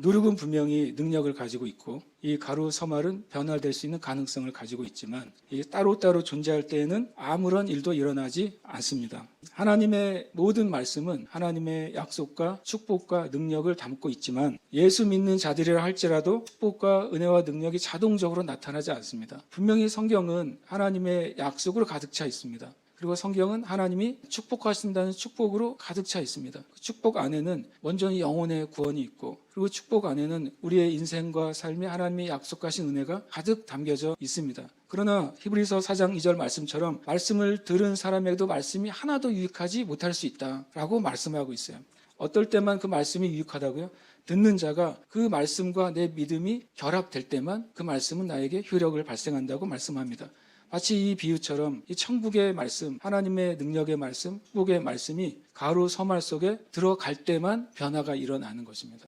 누룩은 분명히 능력을 가지고 있고 이 가루 서말은 변화될 수 있는 가능성을 가지고 있지만 이 따로따로 존재할 때에는 아무런 일도 일어나지 않습니다. 하나님의 모든 말씀은 하나님의 약속과 축복과 능력을 담고 있지만 예수 믿는 자들이라 할지라도 축복과 은혜와 능력이 자동적으로 나타나지 않습니다. 분명히 성경은 하나님의 약속으로 가득 차 있습니다. 그리고 성경은 하나님이 축복하신다는 축복으로 가득 차 있습니다. 그 축복 안에는 먼저 영혼의 구원이 있고 그리고 축복 안에는 우리의 인생과 삶에 하나님이 약속하신 은혜가 가득 담겨져 있습니다. 그러나 히브리서 4장 2절 말씀처럼 말씀을 들은 사람에게도 말씀이 하나도 유익하지 못할 수 있다라고 말씀하고 있어요. 어떨 때만 그 말씀이 유익하다고요? 듣는 자가 그 말씀과 내 믿음이 결합될 때만 그 말씀은 나에게 효력을 발생한다고 말씀합니다. 마치 이 비유처럼 이 천국의 말씀, 하나님의 능력의 말씀, 축복의 말씀이 가루 서말 속에 들어갈 때만 변화가 일어나는 것입니다.